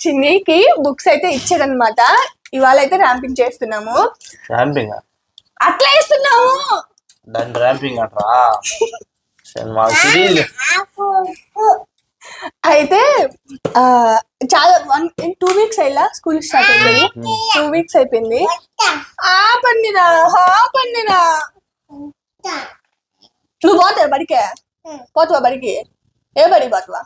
చిన్నీకి books అయితే ఇచ్చారనమాట ఇవాళ అయితే ర్యాంపింగ్ చేస్తున్నాము. ర్యాంపింగ్ అట్లా ఇస్తున్నాము దాని ర్యాంపింగ్ అంటారా? అయితే ఆ, చాలా వన్ టూ వీక్స్ అయ్యా స్కూల్ స్టార్ట్ అయిపోయి టూ వీక్స్ అయిపోయింది. ఆ పండినా హా పండినా నువ్వు పోతావు బడికే? పోతావా బడికి? ఏ బడి పోతావా?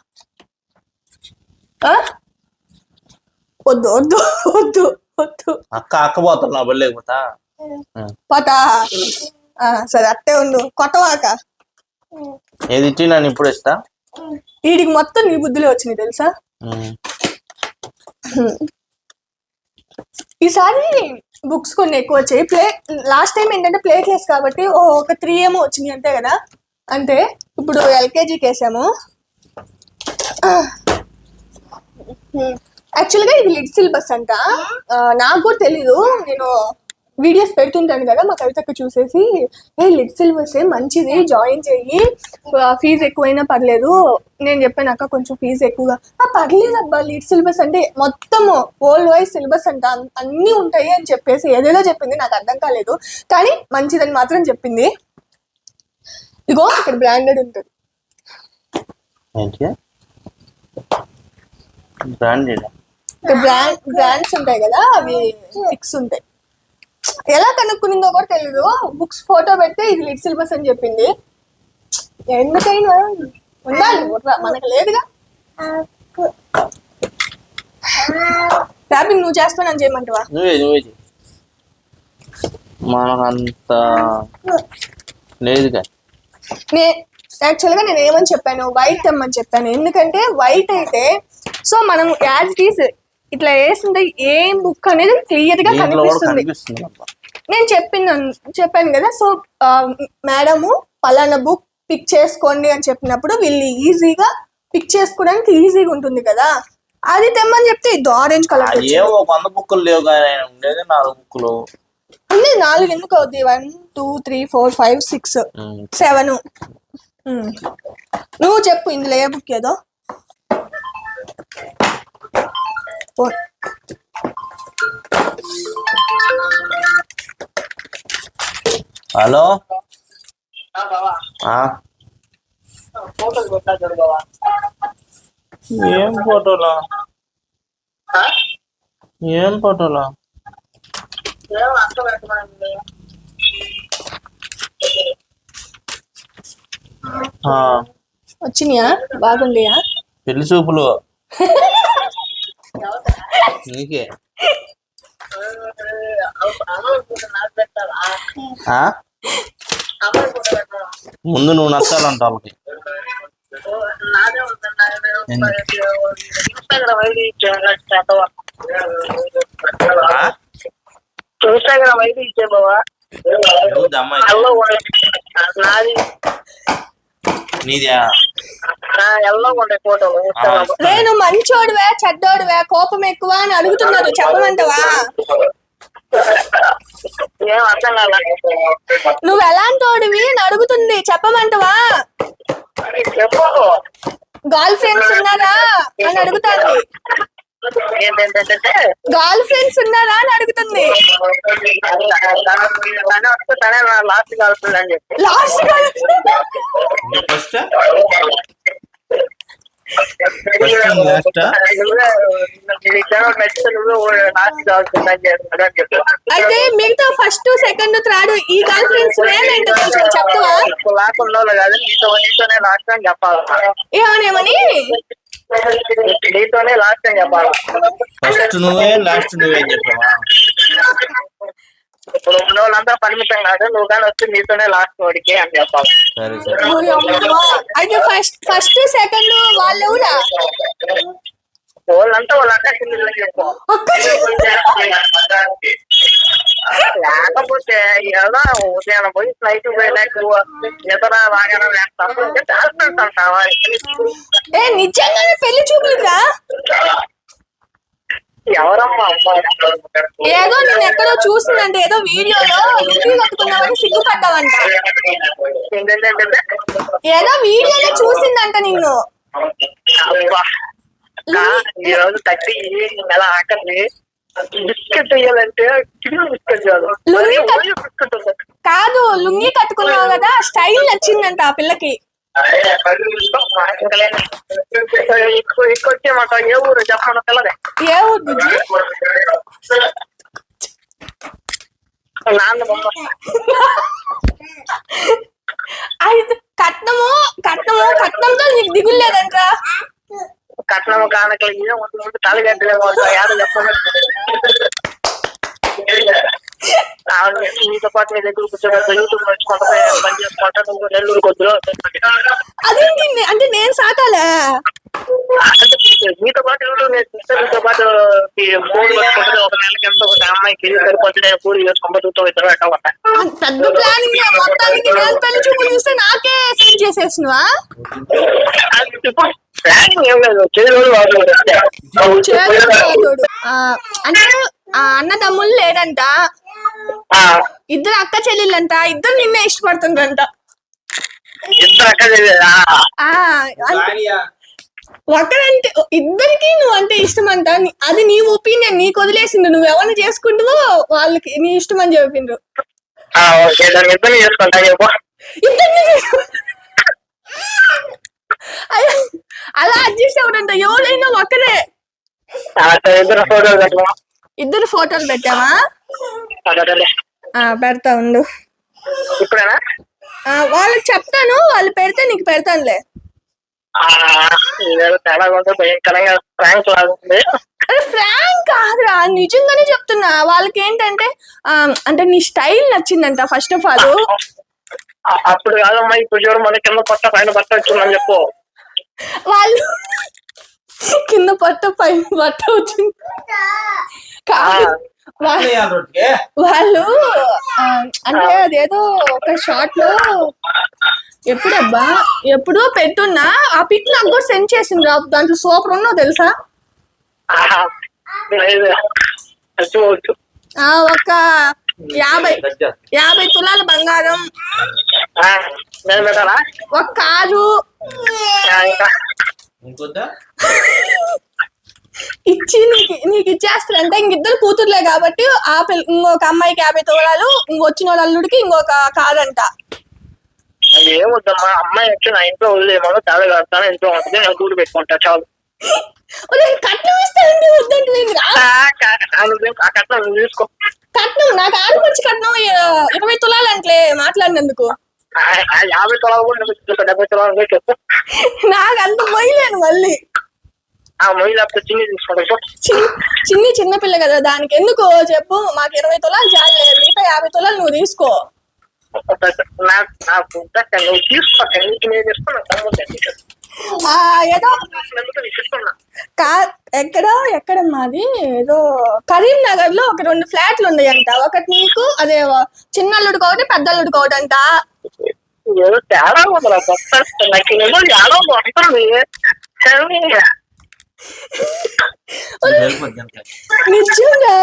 వద్దు వద్దు వద్దు వద్దు. అక్క అక్క పోతున్నా బళ్ళేకపోతా పోతా. సరే అట్టే ఉండు. కొట్టవాక ఏది ఇచ్చి నన్ను ఇప్పుడు ఇస్తా. వీడికి మొత్తం నీ బుద్ధులే వచ్చినాయి తెలుసా. ఈసారి బుక్స్ కొన్ని ఎక్కువ వచ్చాయి. ప్లే లాస్ట్ టైం ఏంటంటే ప్లే క్లాస్ కాబట్టి ఓ ఒక త్రీ ఏమో వచ్చినాయి అంతే కదా? అంటే ఇప్పుడు ఎల్కేజీకి వేసాము. యాక్చువల్గా ఇది లిడ్ సిలబస్ అంట. నాకు కూడా తెలీదు. నేను వీడియోస్ పెడుతుంటాను కదా మా కవితకు చూసేసి ఏ లిడ్ సిలబస్ మంచిది జాయిన్ చెయ్యి. ఫీజు ఎక్కువైనా పర్లేదు. నేను చెప్పాను అక్క కొంచెం ఫీజు ఎక్కువగా. ఆ పర్లేదు అబ్బా లిడ్ సిలబస్ అంటే మొత్తము వరల్డ్ వైజ్ సిలబస్ అంట. అన్- అన్నీ ఉంటాయి అని చెప్పేసి ఏదేదో చెప్పింది నాకు అర్థం కాలేదు. కానీ మంచిదని మాత్రం చెప్పింది. ఇగో ఇక్కడ బ్రాండెడ్ ఉంటుంది. ఏంటి? బ్రాండెడ్ బ్రాండ్ బ్రాండ్స్ ఉంటాయి కదా అవి ఫిక్స్ ఉంటాయి. ఎలా కనుక్కునిందో కూడా తెలీదు. బుక్స్ ఫోటో పెడితే ఇది లిట్ సిలబస్ అని చెప్పింది. ఎందుకైనా ఉండాలి మనకు లేదుగా. ట్యాపింగ్ నువ్వు చేస్తావు నన్ను చేయమంటావా? నువ్వే నువ్వే. మనకంత లేదుగా. నే యాక్చువల్గా నేను ఏమని చెప్పాను? వైట్ తెమ్మని చెప్పాను. ఎందుకంటే వైట్ అయితే సో మనం యాజ్ ఇట్ ఈస్ ఇట్లా వేసింది ఏం బుక్ అనేది క్లియర్గా కనిపిస్తుంది. నేను చెప్పిన చెప్పాను కదా సో మేడము పలానా బుక్ పిక్ చేసుకోండి అని చెప్పినప్పుడు వీళ్ళు ఈజీగా పిక్ చేసుకోవడానికి ఈజీగా ఉంటుంది కదా. అది తెమ్మని చెప్తే ఇది ఆరెంజ్ కలర్ అది ఏమో ఒక వంద బుక్కులు లేవు కానీ ఉండేది నాలుగు బుక్కులు. ఉంది నాలుగు ఎందుకు అవుద్ది? One two three four five six. Seven నువ్వు చెప్పు ఇందులో ఏ బుక్ ఏదో? హలో? ఆ? ఏం ఫోటోలా? ఏం ఫోటోలా? ఆ, వచ్చినాయా? బాగుండియా? పెళ్ళి చూపులు. నీకే? ముందు నువ్వు నచ్చాలంట వాళ్ళకి? ఇన్స్టాగ్రామ్ ఇచ్చే బావా నీదా నేను మంచోడువే చెడ్డోడువే కోపం ఎక్కువ అని అడుగుతున్నారు చెప్పమంటావా? నువ్వు ఎలాంటోడివి అని అడుగుతుంది చెప్పమంటావా? చెప్పు. గర్ల్ ఫ్రెండ్స్ ఉన్నారా అని అడుగుతాంది. ఏంటంటే గర్ల్ ఫ్రెండ్స్ ఉన్నారా అని అడుగుతుంది. లాస్ట్ కలుస్తుంది అని చెప్పి. లాస్ట్ ఫస్ట్ ఫస్ట్ అయితే మిగతా ఫస్ట్ సెకండ్ థర్డ్ ఈ గర్ల్ ఫ్రెండ్స్ ఏంటో కొంచెం చెప్తావా లాస్ట్ ఉన్నోళ్ళు కాదు నీతో నీతోనే లాస్ట్ అని చెప్పాలి లాస్ట్ అని చెప్పాలి ఫస్ట్ నువ్వే లాస్ట్ నువ్వే అని చెప్పావా? ఇప్పుడు ఉన్న వాళ్ళంతా పరిమితం కాదు నువ్వు కానీ వస్తే నీతోనే లాస్ట్ వాడికి అని చెప్పాలి. సరే సరే. ఓరి అమ్మా. అయితే ఫస్ట్ ఫస్ట్ సెకండ్ వాళ్ళు వాళ్ళంతా అక్క అక్క లేకపోతే ఎలా ఉదయం పోయి ఫ్లైట్ పోయినాక నిద్ర బాగానే ఏ నిజంగానే పెళ్ళి అమ్మాయి ఏదో నేను ఎక్కడో చూసిందంటే ఏదో వీడియోలో లుంగీ కట్టుకున్నామని సిగ్గుపడ్డావంట ఏదో వీడియోలో చూసిందంట నిన్ను. ఈ రోజు నెల ఆకలి బిస్కెట్ వేయాలంటే బిస్కెట్ కాదు లుంగి కట్టుకున్నావు కదా స్టైల్ నచ్చిందంట ఆ పిల్లకి. ఏ ఊరు? చెప్పమన్న పిల్లదే. ఏ ఊరు బుజ్జి నాన్న బొమ్మ. అయితే కట్నము కట్నము కట్నంతో నీకు దిగులు లేదంట్రా. కట్నం కానకలు ఏం ఉంటుంది తల గడ్డలేమో యారు చెప్పండి పాటు నీ దగ్గర కూర్చోబెడతా పని చేసుకుంటా నువ్వు అదేంటి అంటే నేను అంటే మీతో పాటు యూట్యూబ్ నేర్చుకుంటే మీతో పాటు ఈ మూడు పట్టుకుంటే ఒక నెలకి ఎంతో ఒక అమ్మాయికి సరిపోతే నేను పూరి చేసుకుంటా ఇద్దరు పెద్ద ప్లానింగ్ మొత్తానికి నేను పెళ్ళి చూపులు చూస్తే నాకే సెట్ చేసేసినవా? ఇప్పుడు ప్లానింగ్ ఏం లేదు అంటే ఆ అన్న తమ్ముళ్ళు లేడంట ఇద్దరు అక్క చెల్లెళ్ళంట ఇద్దరు నిన్నే ఇష్టపడుతుందంట ఇద్దరు ఒకరంటే ఇద్దరికి నువ్వు అంటే ఇష్టం అంట అది నీ ఒపీనియన్ నీకు వదిలేసిండు నువ్వు ఎవరిని చేసుకుంటావో వాళ్ళకి నీ ఇష్టం అని చెప్పిండ్రు అలా అడ్జస్ట్ అవ్వడంట ఎవరైనా ఒకరే. ఇద్దరు ఫోటోలు కట్టమా ఇద్దరు ఫోటోలు పెట్టావా? పెడతా ఉండు. ఇప్పుడేనా? వాళ్ళకి చెప్తాను వాళ్ళు పెడితే నీకు పెడతానులే. ఫ్రాంక్ కాదురా నిజంగానే చెప్తున్నా. వాళ్ళకి ఏంటంటే అంటే నీ స్టైల్ నచ్చిందంట ఫస్ట్ ఆఫ్ ఆల్. అప్పుడు కాదమ్మా ఇప్పుడు చూడు మన కింద పట్ట పైన పట్ట వచ్చిందని చెప్పు. వాళ్ళు కింద పట్ట పైన పట్ట వచ్చింది. వాళ్ళు అంటే అదేదో ఒక షార్ట్లో ఎప్పుడబ్బా ఎప్పుడో పెట్టున్నా ఆ పిక్ నాకు కూడా సెండ్ చేసింది రా. దాంట్లో సూపర్ ఉన్నావు తెలుసా? ఒక యాభై యాభై తులాల బంగారం. ఒక కారు ఇచ్చి నీకు నీకు ఇచ్చేస్తారంటే ఇంకిద్దరు కూతుర్లే కాబట్టి ఆ పిల్ల ఇంకొక అమ్మాయికి యాభై తులాలు ఇంకొచ్చిన వాళ్ళ అల్లుడికి ఇంకొక అంట అది ఏమొద్దమ్మా అమ్మాయి వచ్చి నా ఇంట్లో వదిలేమో తేడా కడతాను ఇంట్లో ఉంటుంది నేను కూడి పెట్టుకుంటా చాలు. కట్నం ఇస్తానండి వద్దంటే కట్నం తీసుకో. కట్నం నాకు ఆడపచ్చి కట్నం ఇ- ఇరవై తులాలు అంటలే మాట్లాడినందుకు. యాభై తీసుకో, డెబ్బై తొలగ చెప్పు. నాకు అంత పోయలేను మళ్ళీ. ఆ లేకపోతే చిన్ని తీసుకుంటా. చిన్ని చిన్ని పిల్ల కదా దానికి ఎందుకు చెప్పు మాకు ఇరవై తులాలు చాలే మిగతా యాభై తులాలు నువ్వు తీసుకో. నాకు నువ్వు నీకు నేను ఏదో కా ఎక్కడ ఎక్కడ మాది? ఏదో కరీంనగర్లో ఒక రెండు ఫ్లాట్లు ఉన్నాయంట. ఒకటి నీకు అదే చిన్నల్లుడికి ఒకటి పెద్దల్లుడికి ఒకటి అంట ఏదో తేడా ఉంది నాకు ఏదో తేడా నిజంగా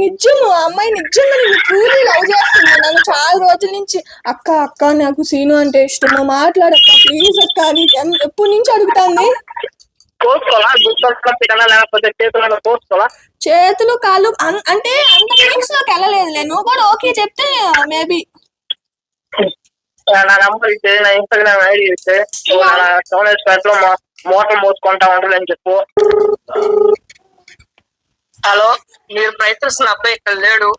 నిజము ఆ అమ్మాయి నిజంగా నేను పూరి లవ్ చేస్తుంది నన్ను చాలా రోజుల నుంచి అక్క అక్క నాకు సీను అంటే ఇష్టము మాట్లాడక్క ప్లీజ్ అక్క నీకు ఎన్- ఎప్పటి నుంచి అడుగుతాంది చేతులు కాళ్ళు అన్- అంటే అంత ఫీలింగ్స్లోకి వెళ్ళలేదులే నువ్వు కూడా ఓకే చెప్తే మేబీ నా నంబర్ ఇస్తే నా ఇన్స్టాగ్రామ్ ఐడి ఇస్తే నా సోనేష్ పేట లో మోటార్ మోసుకుంటా ఉంటాడని చెప్పు. హలో మీరు ప్రయత్నిస్తున్న అబ్బాయి ఇక్కడ లేడు.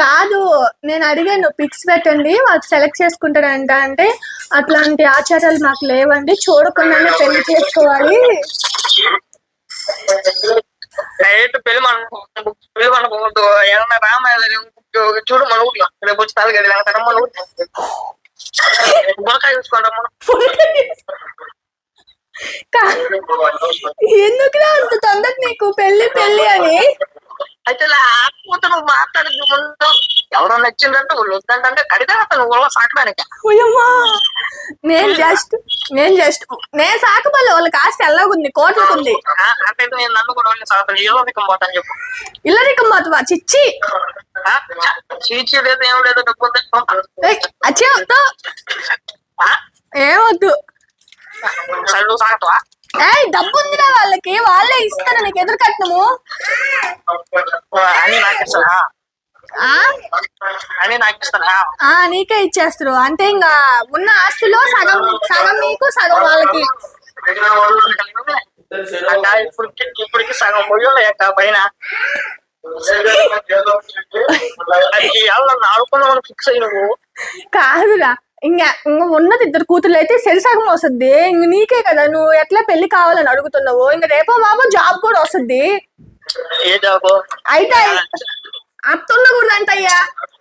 కాదు నేను అడిగాను పిక్స్ పెట్టండి వాళ్ళు సెలెక్ట్ చేసుకుంటాడంట అంటే అట్లాంటి ఆచారాలు మాకు లేవండి చూడకుండానే పెళ్ళి చేసుకోవాలి. డైరెక్ట్ పెళ్ళి మన పెళ్ళి మనకు ఏమన్నా రామాయణ చూడు మన ఊర్లో. రేపు వచ్చి తాగది లేకపోతే మన ఊర్లో. బురకాయ చూసుకోండి మనం ఎందుకురా అంత తొందర నీకు? పెళ్ళి పెళ్ళి అని? అయితే లేకపోతే నువ్వు మాట్లాడద్దు ముందు. ఎవరో నచ్చిందంటే వాళ్ళు వద్దంటే కడితే అతను ఓయమ్మా నేను జస్ట్ నేను జస్ట్ నేను సాకపోలే వాళ్ళ కాస్త ఎలాగుంది కోట్లకు ఉంది. అంటే నేను నన్ను కూడా చెప్పు. చిచ్చి? చిచ్చి ఏం డబ్బు వద్దు. ఏమొద్దు ఏ డబ్బు ఉందిరా వాళ్ళకి వాళ్ళే ఇస్తారు నీకు ఎదురు కట్టము ఆ నీకే ఇచ్చేస్తారు అంటే ఇంకా ఉన్న ఆస్తిలో సగం సగం నీకు సగం వాళ్ళకి. ఇప్పటికి సగం పైన. ఫిక్స్ అయ్యి నువ్వు కాదురా. ఇంకా ఇంకా ఉన్నది ఇద్దరు కూతుర్లు అయితే సరి సగం వస్తుంది. ఇంక నీకే కదా నువ్వు ఎట్లా పెళ్ళి కావాలని అడుగుతున్నావు? ఇంకా రేపో బాబు జాబ్ కూడా వస్తుంది. అయితే అత్త ఉండకూడదంట అయ్యా ఆ?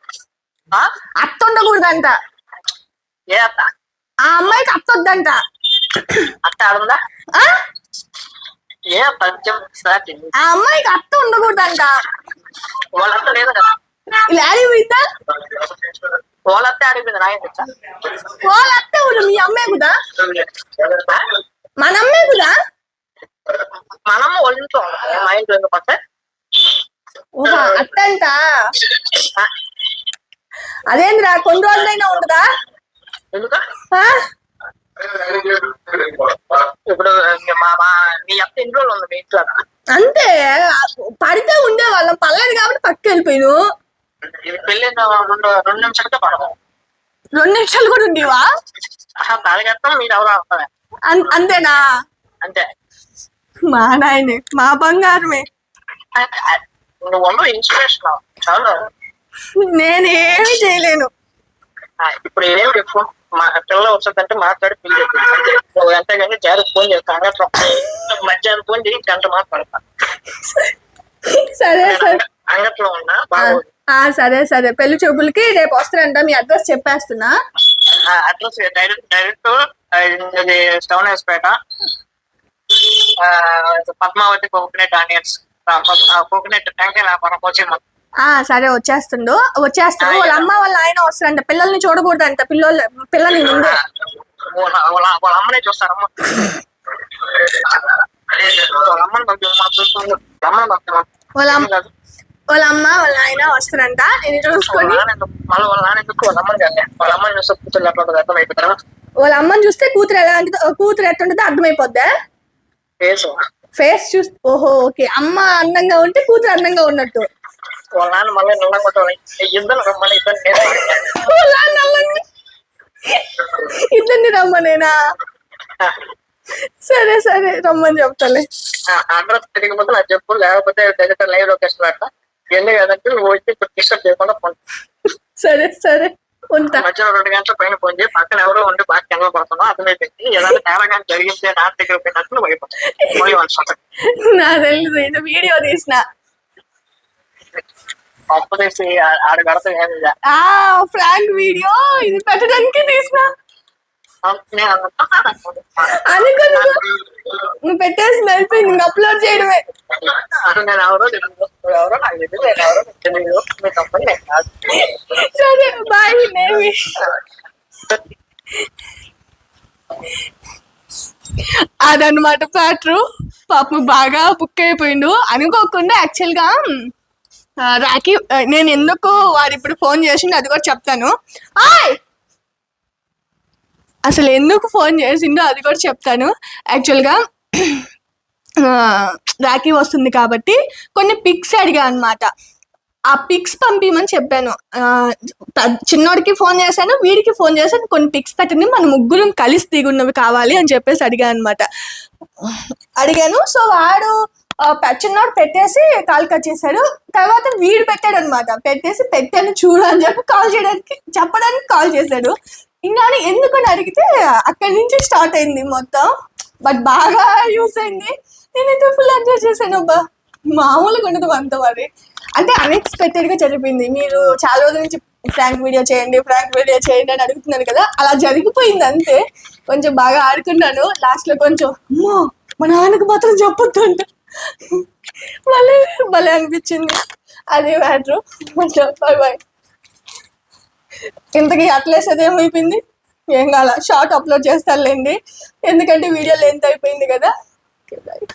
అత్త ఉండకూడదంట ఏ అత్త ఆ అమ్మాయికి అత్త వద్దంట అత్త ఆడుందా? ఏ. ఆ అమ్మాయికి అత్త ఉండకూడదంట వాళ్ళంతా లేదు కదా? ఇలా ఆడిపోయింది నాయన మీ అమ్మే కూడా మన అమ్మే కూడా మనమ్మ వాళ్ళ ఇంట్లో. మా ఇంట్లో ఎందుకు అత్త అంట అదేంద్రా? కొన్ని రోజులైనా ఉండదా? ఇప్పుడు మా మా మీ అత్త ఎన్ని రోజులు ఉంది మీ ఇంట్లో? అంతే. పడితే ఉండే వాళ్ళం పర్లేదు కాబట్టి పక్క వెళ్ళిపోయాను. పెళ్ళి రెండు పడదు రెండు నిమిషాలు కూడా ఉండేవా? మీరు ఎవరో అంతేనా? అంతే. మా నాయనే మా బంగారమే. నువ్వు ఇన్స్పిరేషన్ చాలా. నేనేమి చేయలేను. ఇప్పుడు ఏం చెప్పు. మా పిల్ల వచ్చిందంటే మాట్లాడి పెళ్ళి చెప్పు అంతే నువ్వు అంతేగాని జారి ఫోన్ చేస్తా అంగట్లో మధ్యాహ్నం ఫోన్ చేసి గంట మాట్లాడతా. సరే సరే. అంగట్లో ఉన్నా బాగోదు. సరే సరే. పెళ్ళి చూపులకి రేపు వస్తారంట. మీ అడ్రస్ చెప్పేస్తున్నా. Address direct direct Stonehousepet ఆ, పద్మావతి కోకోనట్ ఆనియన్స్. కోకోనట్ టెంకాయ వ్యాపారం వచ్చింది ఆ సరే వచ్చేస్తుండు. వచ్చేస్తాడు. వాళ్ళ అమ్మ వాళ్ళ ఆయన వస్తారంట. పిల్లల్ని చూడకూడదంట. పిల్లలు పిల్లల్ని ముందే. వాళ్ళ అమ్మనే చూస్తారమ్మ. వాళ్ళ అమ్మ వాళ్ళ ఆయన వస్తారంట. నేను చూసుకొని వాళ్ళ అమ్మని చేస్తే కూతురు ఎలా అంటే కూతురు ఎట్టుంటుందో అర్థమైపోద్దా? ఫేస్ చూస్తే ఓహో ఓకే. అమ్మ అందంగా ఉంటే కూతురు అందంగా ఉన్నట్టు. వాళ్ళ నాన్న మళ్ళీ నల్ల కొట్టాలి ఇద్దరు రమ్మని ఇద్దరు వాళ్ళ ఇద్దరిని రమ్మనేనా సరే సరే రమ్మని చెప్తాలే అడ్రస్ తిరిగిపోతే నాకు చెప్పు లేకపోతే డైరెక్ట్ లైవ్ లొకేషన్ పెడతా ఎన్ని కదంటే నువ్వు వచ్చి ఇప్పుడు డిస్టర్బ్ చేయకుండా ఫోన్ సరే సరే ఉంటా మధ్యలో రెండు గంటల పైన ఫోన్ చేసి పక్కన ఎవరో ఉండి బాగా కింద పడుతున్నావు అర్థమైపోయింది ఏదైనా తేడా కానీ జరిగితే నా దగ్గర పోయినట్టు నువ్వు అయిపోతావు వాళ్ళ. నా తెలియదు ఇది వీడియో తీసిన అప్పు తీసి ఆ- ఆడ కడతాం ఏమి లేదు. ఆ ఫ్రాంక్ వీడియో ఇది పెట్టడానికి తీసిన నేను అనుకుంటా అనుకో నువ్వు పెట్టేసి అయిపోయింది ఇంక అప్లోడ్ చేయడమే. సరే బాయ్ నేమి అదనమాట ప్యాటరు పాపం బాగా బుక్ అయిపోయిండు. అనుకోకుండా యాక్చువల్గా ఆ, రాఖీ నేను ఎందుకు వారు ఇప్పుడు ఫోన్ చేసిండు అది కూడా చెప్తాను. అసలు ఎందుకు ఫోన్ చేసిండో అది కూడా చెప్తాను. యాక్చువల్గా రాఖీ వస్తుంది కాబట్టి కొన్ని పిక్స్ అడిగా అనమాట ఆ పిక్స్ పంపించమని చెప్పాను. చిన్నోడికి ఫోన్ చేశాను వీడికి ఫోన్ చేశాను కొన్ని పిక్స్ పెట్టండి మన ముగ్గురం కలిసి దిగున్నవి కావాలి అని చెప్పేసి అడిగాను అనమాట అడిగాను సో వాడు చిన్నోడు పెట్టేసి కాల్ కట్ చేశాడు. తర్వాత వీడు పెట్టాడు అనమాట పెట్టేసి పెట్టాను చూడు అని చెప్పి కాల్ చేయడానికి చెప్పడానికి కాల్ చేశాడు. ఇంకా ఎందుకని అడిగితే అక్కడి నుంచి స్టార్ట్ అయింది మొత్తం. బట్ బాగా యూస్ అయింది. నేనైతే ఫుల్ ఎంజాయ్ చేశాను అబ్బా. మామూలుగా ఉండదు అంత మరి. అంటే అన్ఎక్స్పెక్టెడ్గా జరిపింది. మీరు చాలా రోజుల నుంచి ఫ్రాంక్ వీడియో చేయండి ఫ్రాంక్ వీడియో చేయండి అని అడుగుతున్నాను కదా. అలా జరిగిపోయింది అంతే. కొంచెం బాగా ఆడుకున్నాను. లాస్ట్లో కొంచెం అమ్మో మా నాన్నకు మాత్రం చెప్పొద్దు అంటే భలే భలే అనిపించింది. అదే మ్యాటర్ బాయ్ బాయ్ ఇంతకీ అట్లేసేది ఏమైపోయింది? ఏం కాల షార్ట్ అప్లోడ్ చేస్తానులేండి. ఎందుకంటే వీడియో లెంత్ అయిపోయింది కదా. బాయ్.